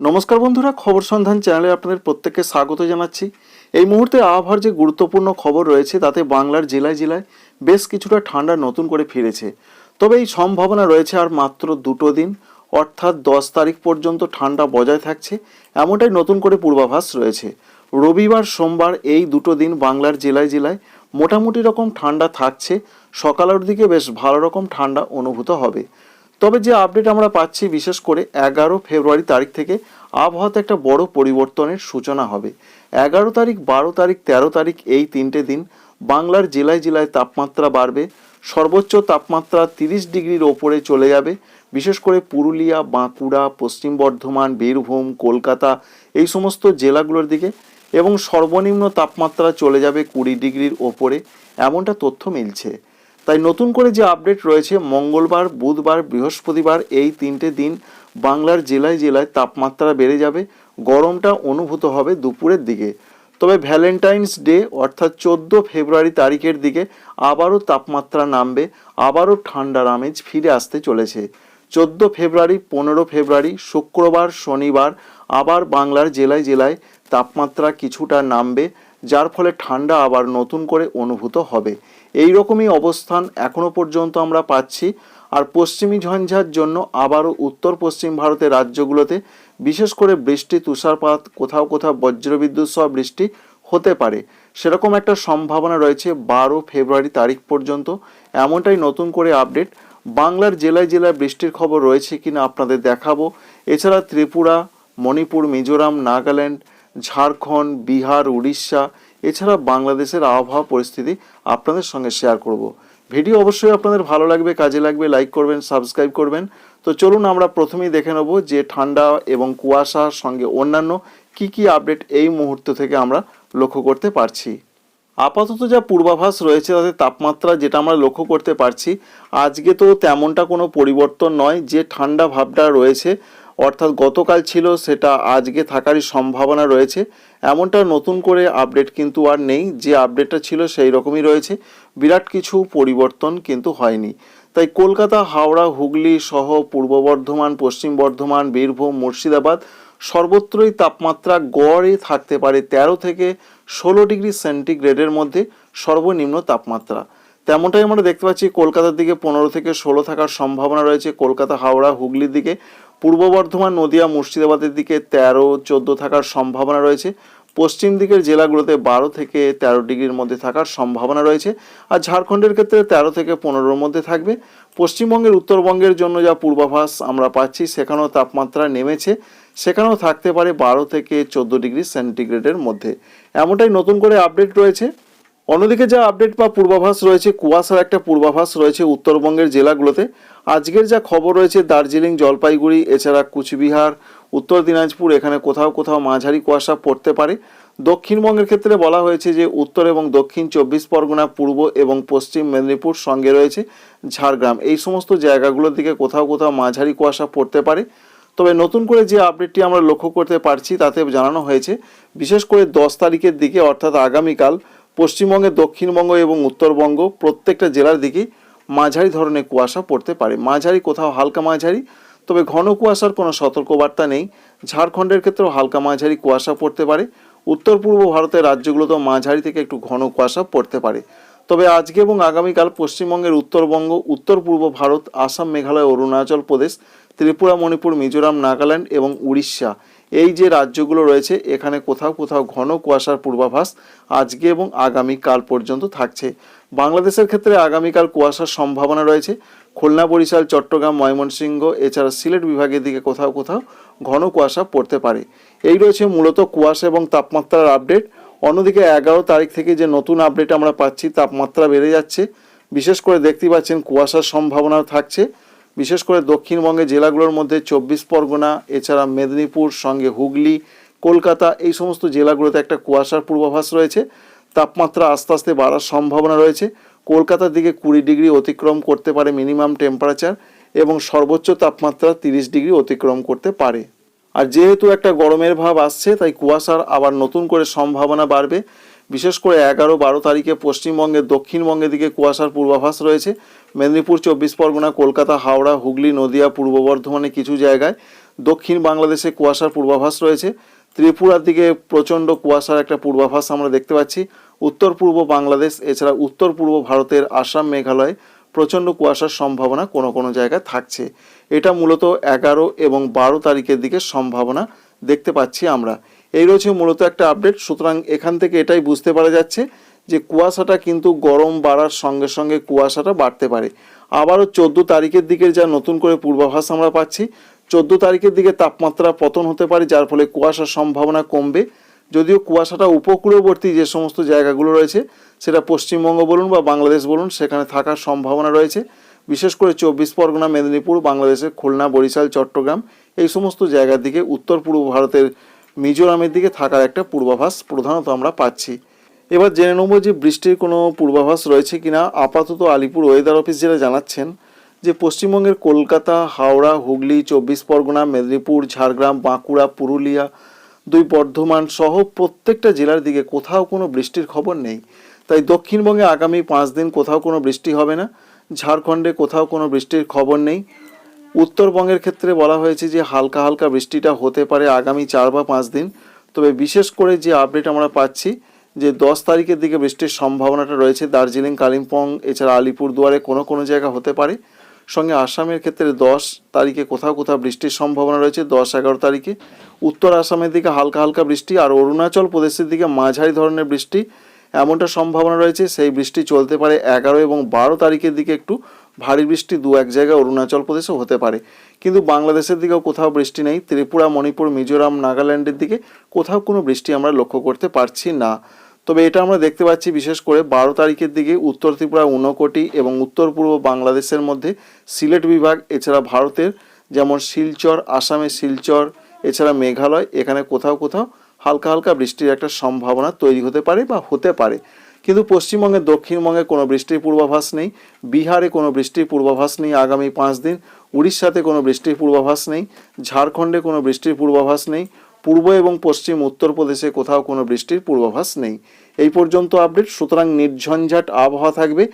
নমস্কার বন্ধুরা, খবর সন্ধান চ্যানেলে আপনাদের প্রত্যেককে স্বাগত জানাচ্ছি। এই মুহূর্তে আবহাওয়ার যে গুরুত্বপূর্ণ খবর রয়েছে, তাতে বাংলার জেলায় জেলায় বেশ কিছুটা ঠান্ডা নতুন করে ফিরেছে। তবে এই সম্ভাবনা রয়েছে আর মাত্র দুটো দিন, অর্থাৎ দশ তারিখ পর্যন্ত ঠান্ডা বজায় থাকছে, এমনটাই নতুন করে পূর্বাভাস রয়েছে। রবিবার, সোমবার এই দুটো দিন বাংলার জেলায় জেলায় মোটামুটি রকম ঠান্ডা থাকছে, সকালের দিকে বেশ ভালো রকম ঠান্ডা অনুভূত হবে। তবে যে আপডেট আমরা পাচ্ছি, বিশেষ করে এগারো ফেব্রুয়ারি তারিখ থেকে, আবহাওয়াতে একটা বড় পরিবর্তনের সূচনা হবে। এগারো তারিখ, বারো তারিখ, তেরো তারিখ, এই তিনটে দিন বাংলার জেলায় জেলায় তাপমাত্রা বাড়বে। সর্বোচ্চ তাপমাত্রা তিরিশ ডিগ্রির ওপরে চলে যাবে। বিশেষ করে পুরুলিয়া, বাঁকুড়া, পশ্চিম বর্ধমান, বীরভূম, কলকাতা এই সমস্ত জেলাগুলোর দিকে এবং সর্বনিম্ন তাপমাত্রা চলে যাবে কুড়ি ডিগ্রির ওপরে। এমনটা তথ্য মিলছে। তাই নতুন করে যে আপডেট রয়েছে, মঙ্গলবার, বুধবার, বৃহস্পতিবার এই তিনটে দিন বাংলার জেলায় জেলায় তাপমাত্রা বেড়ে যাবে, গরমটা অনুভূত হবে দুপুরের দিকে। তবে ভ্যালেন্টাইন্স ডে অর্থাৎ চোদ্দ ফেব্রুয়ারি তারিখের দিকে আবারও তাপমাত্রা নামবে, আবারও ঠান্ডার আমেজ ফিরে আসতে চলেছে। চোদ্দ ফেব্রুয়ারি, পনেরো ফেব্রুয়ারি, শুক্রবার, শনিবার, আবার বাংলার জেলায় জেলায় তাপমাত্রা কিছুটা নামবে, যার ফলে ঠান্ডা আবার নতুন করে অনুভূত হবে। এই রকমই অবস্থান এখনও পর্যন্ত আমরা পাচ্ছি। আর পশ্চিমী ঝঞ্ঝার জন্য আবারও উত্তর পশ্চিম ভারতের রাজ্যগুলোতে বিশেষ করে বৃষ্টি, তুষারপাত, কোথাও কোথাও বজ্রবিদ্যুৎ সহ বৃষ্টি হতে পারে। সেরকম একটা সম্ভাবনা রয়েছে বারো ফেব্রুয়ারি তারিখ পর্যন্ত। এমনটাই নতুন করে আপডেট। বাংলার জেলায় জেলায় বৃষ্টির খবর রয়েছে কিনা আপনাদের দেখাবো। এছাড়া ত্রিপুরা, মণিপুর, মিজোরাম, নাগাল্যান্ড ঝাড়খণ্ড, বিহার, উড়িষ্যা, এছাড়া বাংলাদেশের আবহাওয়া পরিস্থিতি আপনাদের সঙ্গে শেয়ার করব। ভিডিও অবশ্যই আপনাদের ভালো লাগবে, কাজে লাগবে লাইক করবেন সাবস্ক্রাইব করবেন। তো চলুন আমরা প্রথমেই দেখে নেব যে ঠান্ডা এবং কুয়াশার সঙ্গে অন্যান্য কি কি আপডেট এই মুহূর্ত থেকে আমরা লক্ষ্য করতে পারছি। আপাতত যা পূর্বাভাস রয়েছে তাতে তাপমাত্রা যেটা আমরা লক্ষ্য করতে পারছি, আজকে তো তেমনটা কোনো পরিবর্তন নয়। যে ঠান্ডা ভাবটা রয়েছে অর্থাৎ গতকাল ছিল, সেটা আজকে থাকারই সম্ভাবনা রয়েছে। এমনটা নতুন করে আপডেট কিন্তু আর নেই, যে আপডেটটা ছিল সেই রকমই রয়েছে। বিরাট কিছু পরিবর্তন কিন্তু হয়নি। তাই কলকাতা, হাওড়া, হুগলি সহ পূর্ব বর্ধমান, পশ্চিম বর্ধমান, বীরভূম, মুর্শিদাবাদ সর্বত্রই তাপমাত্রা গড়ে থাকতে পারে তেরো থেকে ষোলো ডিগ্রি সেন্টিগ্রেডের মধ্যে সর্বনিম্ন তাপমাত্রা। তেমনটাই আমরা দেখতে পাচ্ছি, কলকাতার দিকে পনেরো থেকে ষোলো থাকার সম্ভাবনা রয়েছে। কলকাতা, হাওড়া, হুগলির দিকে পূর্ব বর্ধমান, নদিয়া, মুর্শিদাবাদের দিকে তেরো, চোদ্দ থাকার সম্ভাবনা রয়েছে। পশ্চিম দিকের জেলাগুলোতে বারো থেকে তেরো ডিগ্রির মধ্যে থাকার সম্ভাবনা রয়েছে। আর ঝাড়খণ্ডের ক্ষেত্রে তেরো থেকে পনেরোর মধ্যে থাকবে। পশ্চিমবঙ্গের উত্তরবঙ্গের জন্য যা পূর্বাভাস আমরা পাচ্ছি, সেখানেও তাপমাত্রা নেমেছে। সেখানেও থাকতে পারে বারো থেকে চোদ্দ ডিগ্রি সেন্টিগ্রেডের মধ্যে। এমনটাই নতুন করে আপডেট রয়েছে। অন্যদিকে যা আপডেট বা পূর্বাভাস রয়েছে, কুয়াশার একটা পূর্বাভাস রয়েছে উত্তরবঙ্গের জেলাগুলোতে। আজকের যা খবর রয়েছে, দার্জিলিং, জলপাইগুড়ি, এছাড়া কুচবিহার, উত্তর দিনাজপুর, এখানে কোথাও কোথাও মাঝারি কুয়াশা পড়তে পারে। দক্ষিণবঙ্গের ক্ষেত্রে বলা হয়েছে যে, উত্তর এবং দক্ষিণ চব্বিশ পরগনা, পূর্ব এবং পশ্চিম মেদিনীপুর সঙ্গে রয়েছে ঝাড়গ্রাম। এই সমস্ত জায়গাগুলোর দিকে কোথাও কোথাও মাঝারি কুয়াশা পড়তে পারে। তবে নতুন করে যে আপডেটটি আমরা লক্ষ্য করতে পারছি, তাতে জানানো হয়েছে, বিশেষ করে দশ তারিখের দিকে, অর্থাৎ আগামীকাল পশ্চিমবঙ্গে, দক্ষিণবঙ্গ এবং উত্তরবঙ্গ প্রত্যেকটা জেলার দিকে মাঝারি ধরনের কুয়াশা পড়তে পারে। মাঝারি কোথাও হালকা মাঝারি, তবে ঘন কুয়াশার কোনো সতর্কবার্তা নেই। ঝাড়খণ্ডের ক্ষেত্রেও হালকা মাঝারি কুয়াশা পড়তে পারে। উত্তর পূর্ব ভারতের রাজ্যগুলোতেও মাঝারি থেকে একটু ঘন কুয়াশা পড়তে পারে। তবে আজকে এবং আগামীকাল পশ্চিমবঙ্গের উত্তরবঙ্গ, উত্তর পূর্ব ভারত, আসাম, মেঘালয়, অরুণাচল প্রদেশ, ত্রিপুরা, মণিপুর, মিজোরাম, নাগাল্যান্ড এবং উড়িষ্যা এই যে রাজ্যগুলো রয়েছে, এখানে কোথাও কোথাও ঘন কুয়াশার পূর্বাভাস আজকে এবং আগামীকাল পর্যন্ত থাকছে। বাংলাদেশের ক্ষেত্রে আগামীকাল কুয়াশার সম্ভাবনা রয়েছে। খুলনা, বরিশাল, চট্টগ্রাম, ময়মনসিংহ, এছাড়া সিলেট বিভাগের দিকে কোথাও কোথাও ঘন কুয়াশা পড়তে পারে। এই রয়েছে মূলত কুয়াশা এবং তাপমাত্রার আপডেট। অন্যদিকে এগারো তারিখ থেকে যে নতুন আপডেট আমরা পাচ্ছি, তাপমাত্রা বেড়ে যাচ্ছে। বিশেষ করে দেখতে পাচ্ছেন কুয়াশার সম্ভাবনাও থাকছে। বিশেষ করে দক্ষিণবঙ্গে জেলাগুলোর মধ্যে চব্বিশ পরগনা, এছাড়া মেদিনীপুর, সঙ্গে হুগলি, কলকাতা, এই সমস্ত জেলাগুলোতে একটা কুয়াশার পূর্বাভাস রয়েছে। তাপমাত্রা আস্তে আস্তে বাড়ার সম্ভাবনা রয়েছে। কলকাতার দিকে কুড়ি ডিগ্রি অতিক্রম করতে পারে মিনিমাম টেম্পারেচার এবং সর্বোচ্চ তাপমাত্রা তিরিশ ডিগ্রি অতিক্রম করতে পারে। আর যেহেতু একটা গরমের ভাব আসছে, তাই কুয়াশার আবার নতুন করে সম্ভাবনা বাড়বে। বিশেষ করে এগারো বারো তারিখে পশ্চিমবঙ্গের দক্ষিণবঙ্গের দিকে কুয়াশার পূর্বাভাস রয়েছে। মেদিনীপুর চব্বিশ পরগনা, কলকাতা, হাওড়া, হুগলি, নদিয়া, পূর্ব বর্ধমানে কিছু জায়গায় দক্ষিণ বাংলাদেশে কুয়াশার পূর্বাভাস রয়েছে। ত্রিপুরার দিকে প্রচণ্ড কুয়াশার একটা পূর্বাভাস আমরা দেখতে পাচ্ছি। উত্তর পূর্ব বাংলাদেশ, এছাড়া উত্তর পূর্ব ভারতের আসাম, মেঘালয় প্রচণ্ড কুয়াশার সম্ভাবনা কোনো কোনো জায়গায় থাকছে। এটা মূলত এগারো এবং বারো তারিখের দিকে সম্ভাবনা দেখতে পাচ্ছি আমরা। এই রয়েছে মূলত একটা আপডেট, সুতরাং এখান থেকে এটাই বুঝতে পারা যাচ্ছে যে কুয়াশাটা কিন্তু গরম বাড়ার সঙ্গে সঙ্গে কুয়াশাটা বাড়তে পারে। আবারও চোদ্দ তারিখের দিকে যা নতুন করে পূর্বাভাস আমরা পাচ্ছি, চোদ্দ তারিখের দিকে তাপমাত্রা পতন হতে পারে, যার ফলে কুয়াশার সম্ভাবনা কমবে। যদিও কুয়াশাটা উপকূলবর্তী যে সমস্ত জায়গাগুলো রয়েছে, সেটা পশ্চিমবঙ্গ বলুন বা বাংলাদেশ বলুন, সেখানে থাকার সম্ভাবনা রয়েছে। বিশেষ করে চব্বিশ পরগনা, মেদিনীপুর, বাংলাদেশের খুলনা, বরিশাল, চট্টগ্রাম, এই সমস্ত জায়গার দিকে উত্তর পূর্ব ভারতের মিজোরামের দিকে থাকার একটা পূর্বাভাস প্রধানত আমরা পাচ্ছি। এবার জেনে নেব যে বৃষ্টির কোনো পূর্বাভাস রয়েছে কিনা। আপাতত আলিপুর ওয়েদার অফিস যেটা জানাচ্ছেন যে পশ্চিমবঙ্গের কলকাতা, হাওড়া, হুগলি, চব্বিশ পরগনা, মেদিনীপুর, ঝাড়গ্রাম, বাঁকুড়া, পুরুলিয়া, দুই বর্ধমান সহ প্রত্যেকটা জেলার দিকে কোথাও কোনো বৃষ্টির খবর নেই। তাই দক্ষিণবঙ্গে আগামী পাঁচ দিন কোথাও কোনো বৃষ্টি হবে না। ঝাড়খণ্ডে কোথাও কোনো বৃষ্টির খবর নেই। উত্তরবঙ্গের ক্ষেত্রে বলা হয়েছে যে হালকা হালকা বৃষ্টিটা হতে পারে আগামী চার বা পাঁচ দিন। তবে বিশেষ করে যে আপডেট আমরা পাচ্ছি যে দশ তারিখের দিকে বৃষ্টির সম্ভাবনাটা রয়েছে দার্জিলিং, কালিম্পং, এছাড়া আলিপুরদুয়ারে কোনো কোনো জায়গা হতে পারে। সঙ্গে আসামের ক্ষেত্রে দশ তারিখে কোথাও কোথাও বৃষ্টির সম্ভাবনা রয়েছে, দশ এগারো তারিখে। উত্তর আসামের দিকে হালকা হালকা বৃষ্টি আর অরুণাচল প্রদেশের দিকে মাঝারি ধরনের বৃষ্টি। এমনটা সম্ভাবনা রয়েছে, সেই বৃষ্টি চলতে পারে এগারো এবং বারো তারিখের দিকে একটু ভারী বৃষ্টি দু এক জায়গায় অরুণাচল প্রদেশে হতে পারে। কিন্তু বাংলাদেশের দিকেও কোথাও বৃষ্টি নেই। ত্রিপুরা, মণিপুর, মিজোরাম, নাগাল্যান্ডের দিকে কোথাও কোনো বৃষ্টি আমরা লক্ষ্য করতে পারছি না। তবে এটা আমরা দেখতে পাচ্ছি বিশেষ করে বারো তারিখের দিকে উত্তর ত্রিপুরা ঊনকোটি এবং উত্তর পূর্ব বাংলাদেশের মধ্যে সিলেট বিভাগ, এছাড়া ভারতের যেমন শিলচর, আসামে শিলচর, এছাড়া মেঘালয়, এখানে কোথাও কোথাও হালকা হালকা বৃষ্টির একটা সম্ভাবনা তৈরি হতে পারে বা হতে পারে। কিন্তু পশ্চিমবঙ্গের দক্ষিণবঙ্গে কোনো বৃষ্টির পূর্বাভাস নেই, বিহারে কোনো বৃষ্টির পূর্বাভাস নেই আগামী পাঁচ দিন, উড়িষ্যাতে কোনো বৃষ্টির পূর্বাভাস নেই, ঝাড়খণ্ডে কোনো বৃষ্টির পূর্বাভাস নেই পূর্ব এবং পশ্চিম উত্তরপ্রদেশে কোথাও কোনো বৃষ্টির পূর্বাভাস নেই। এই পর্যন্ত আপডেট। সুতরাং নির্ঝঞ্ঝাট আবহাওয়া থাকবে।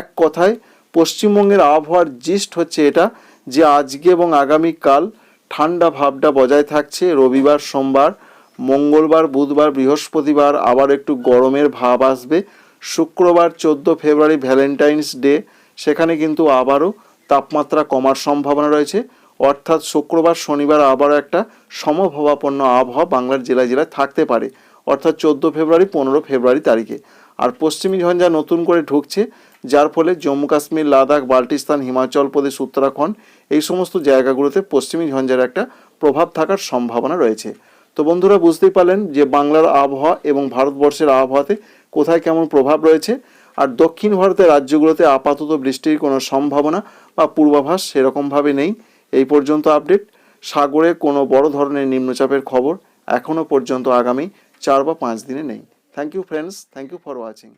এক কথায়, পশ্চিমবঙ্গের আবহাওয়ার জিস্ট হচ্ছে এটা যে আজকে এবং আগামীকাল ঠান্ডা ভাবটা বজায় থাকছে। রবিবার, সোমবার, মঙ্গলবার, বুধবার, বৃহস্পতিবার আবার একটু গরমের ভাব আসবে। শুক্রবার, চোদ্দ ফেব্রুয়ারি, ভ্যালেন্টাইন্স ডে, সেখানে কিন্তু আবারও তাপমাত্রা কমার সম্ভাবনা রয়েছে। অর্থাৎ শুক্রবার, শনিবার আবারও একটা সমভাবাপন্ন আবহাওয়া বাংলার জেলায় জেলায় থাকতে পারে। অর্থাৎ চোদ্দ ফেব্রুয়ারি, পনেরো ফেব্রুয়ারি তারিখে। আর পশ্চিমী ঝঞ্ঝা নতুন করে ঢুকছে, যার ফলে জম্মু কাশ্মীর, লাদাখ, বাল্টিস্তান, হিমাচল প্রদেশ, উত্তরাখণ্ড এই সমস্ত জায়গাগুলোতে পশ্চিমী ঝঞ্ঝার একটা প্রভাব থাকার সম্ভাবনা রয়েছে। তো বন্ধুরা, বুঝতেই পারলেন যে বাংলার আবহাওয়া এবং ভারতবর্ষের আবহাওয়াতে কোথায় কেমন প্রভাব রয়েছে। আর দক্ষিণ ভারতের রাজ্যগুলোতে আপাতত বৃষ্টির কোনো সম্ভাবনা বা পূর্বাভাস সেরকমভাবে নেই। এই পর্যন্ত আপডেট। সাগরে কোনো বড় ধরনের নিম্নচাপের খবর এখনও পর্যন্ত আগামী চার বা পাঁচ দিনে নেই। Thank you friends thank you for watching